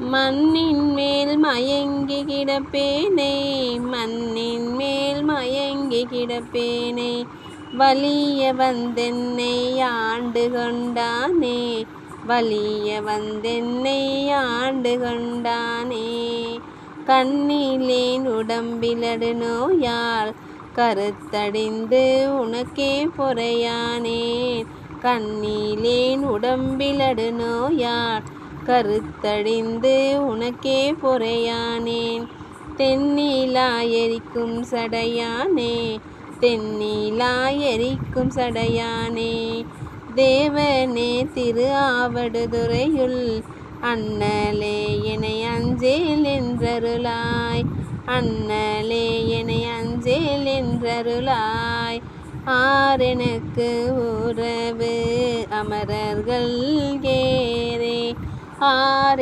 மண்ணின் மேல் மயங்கி கிடப்பேனே மண்ணின் மேல் மயங்கி கிடப்பேனே வலிய வந்தென்னை ஆண்டு கொண்டானே வலிய வந்தென்னை ஆண்டு கொண்டானே. கண்ணிலேன் உடம்பிலடு நோயால் கருத்தடிந்து உனக்கே பொறையானேன். கண்ணிலேன் உடம்பிலடு நோயால் கருத்தடிந்து உனக்கே பொறையானேன். தென்னிலா எரிக்கும் சடையானே தென்னிலா எரிக்கும் சடையானே. தேவனே திரு ஆவடுதுறையுள் அண்ணலே என்னை அஞ்சேல் என்றருளாய். அண்ணலே என்னை அஞ்சேல் என்றருளாய். ஆரெனக்கு உறவு அமரர்கள் கே আর